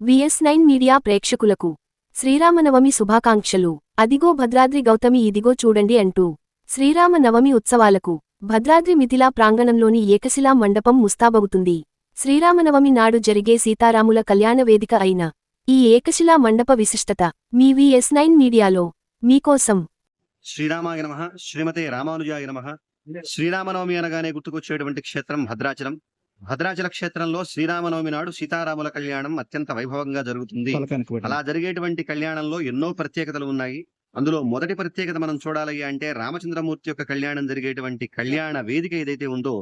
VS nine media ప్రేక్షకులకు శ్రీరామనవమి శుభాకాంక్షలు. అదిగో భద్రాద్రి గౌతమి ఇదిగో చూడండి అంటూ శ్రీరామనవమి ఉత్సవాలకు భద్రాద్రి మిథిలా ప్రాంగణంలోని ఏకశిలా మండపం ముస్తాబవుతుంది శ్రీరామనవమి నాడు జరిగే సీతారాముల కళ్యాణ వేదిక అయిన ఈ ఏకశిలా మండప విశిష్టత మీ విఎస్ నైన్ మీడియాలో మీకోసం. శ్రీరామాయ నమ. శ్రీమతే రామానుజాయ నమ. శ్రీరామనవమి అనగానే గుర్తుకొచ్చేటువంటి క్షేత్రం భద్రాచలం. భద్రాచల క్షేత్రంలో శ్రీరామనవమి నాడు సీతారాముల కళ్యాణం అత్యంత వైభవంగా జరుగుతుంది. అలా జరిగేటువంటి కళ్యాణంలో ఎన్నో ప్రత్యేకతలు ఉన్నాయి. అందులో మొదటి ప్రత్యేకత మనం చూడాలి అంటే రామచంద్రమూర్తి యొక్క కళ్యాణం జరిగేటువంటి కళ్యాణ వేదిక ఏదైతే ఉందో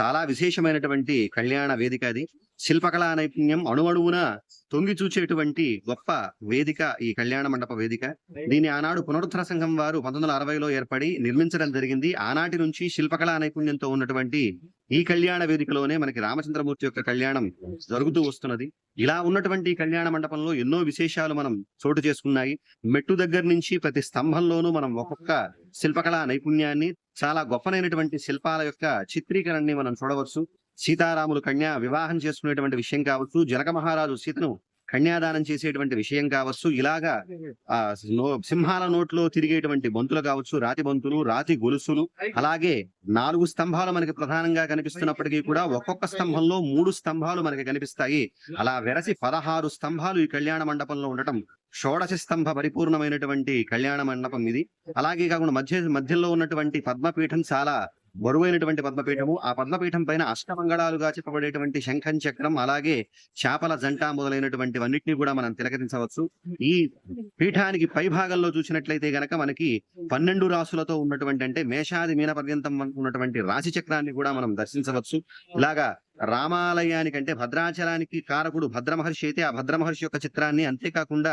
చాలా విశేషమైనటువంటి కళ్యాణ వేదిక అది. శిల్పకళా నైపుణ్యం అణువణువున తొంగి చూచేటువంటి గొప్ప వేదిక ఈ కళ్యాణ మండప వేదిక. దీన్ని ఆనాడు పునరుద్ధర సంఘం వారు పంతొమ్మిది వందల అరవైలో ఏర్పడి నిర్మించడం జరిగింది. ఆనాటి నుంచి శిల్పకళా నైపుణ్యంతో ఉన్నటువంటి ఈ కళ్యాణ వేదికలోనే మనకి రామచంద్రమూర్తి యొక్క కళ్యాణం జరుగుతూ వస్తున్నది. ఇలా ఉన్నటువంటి కళ్యాణ మండపంలో ఎన్నో విశేషాలు మనం చోటు చేసుకున్నాయి. మెట్టు దగ్గర నుంచి ప్రతి స్తంభంలోనూ మనం ఒక్కొక్క శిల్పకళా నైపుణ్యాన్ని చాలా గొప్పనైనటువంటి శిల్పాల యొక్క చిత్రీకరణని మనం చూడవచ్చు. సీతారాములు కన్యా వివాహం చేసుకునేటువంటి విషయం కావచ్చు జనక మహారాజు సీతను కన్యాదానం చేసేటువంటి విషయం కావచ్చు ఇలాగా ఆ సింహాల నోట్లో తిరిగేటువంటి బంతులు కావచ్చు రాతి బంతులు రాతి గొలుసులు అలాగే నాలుగు స్తంభాలు మనకి ప్రధానంగా కనిపిస్తున్నప్పటికీ కూడా ఒక్కొక్క స్తంభంలో మూడు స్తంభాలు మనకి కనిపిస్తాయి. అలా వెరసి పదహారు స్తంభాలు ఈ కళ్యాణ మండపంలో ఉండటం షోడశ స్తంభ పరిపూర్ణమైనటువంటి కళ్యాణ మండపం ఇది. అలాగే కాకుండా మధ్య మధ్యలో ఉన్నటువంటి పద్మపీఠం చాలా బరువైనటువంటి పద్మపీఠము. ఆ పద్మపీఠం పైన అష్టమంగళాలుగా చెప్పబడేటువంటి శంఖం చక్రం అలాగే చేపల జంట మొదలైనటువంటివన్నిటిని కూడా మనం తిలకరించవచ్చు. ఈ పీఠానికి పై భాగంలో చూసినట్లయితే గనక మనకి పన్నెండు రాసులతో ఉన్నటువంటి అంటే మేషాది మీన పర్యంతం ఉన్నటువంటి రాశి చక్రాన్ని కూడా మనం దర్శించవచ్చు. ఇలాగా రామాలయానికి అంటే భద్రాచలానికి కారకుడు భద్రమహర్షి అయితే ఆ భద్రమహర్షి యొక్క చిత్రాన్ని అంతేకాకుండా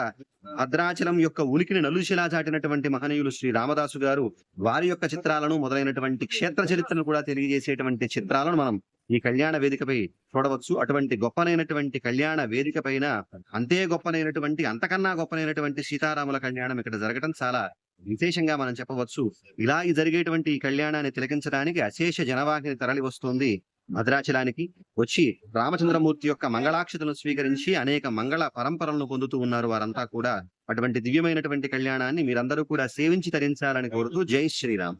భద్రాచలం యొక్క ఉనికిని నలుశిలా చాటినటువంటి మహనీయులు శ్రీ రామదాసు గారు వారి యొక్క చిత్రాలను మొదలైనటువంటి క్షేత్ర చరిత్రను కూడా తెలియజేసేటువంటి చిత్రాలను మనం ఈ కళ్యాణ వేదికపై చూడవచ్చు. అటువంటి గొప్పనైనటువంటి కళ్యాణ వేదిక పైన అంతే గొప్పనైనటువంటి అంతకన్నా గొప్పనైనటువంటి సీతారాముల కళ్యాణం ఇక్కడ జరగడం చాలా విశేషంగా మనం చెప్పవచ్చు. ఇలా జరిగేటువంటి ఈ కళ్యాణాన్ని తిలకించడానికి అశేష జనవాహిని తరలి వస్తుంది భద్రాచలానికి వచ్చి రామచంద్రమూర్తి యొక్క మంగళాక్షతలను స్వీకరించి అనేక మంగళ పరంపరలను పొందుతూ ఉన్నారు వారంతా కూడా. అటువంటి దివ్యమైనటువంటి కళ్యాణాన్ని మీరందరూ కూడా సేవించి తరించాలని కోరుతూ జై శ్రీరామ్.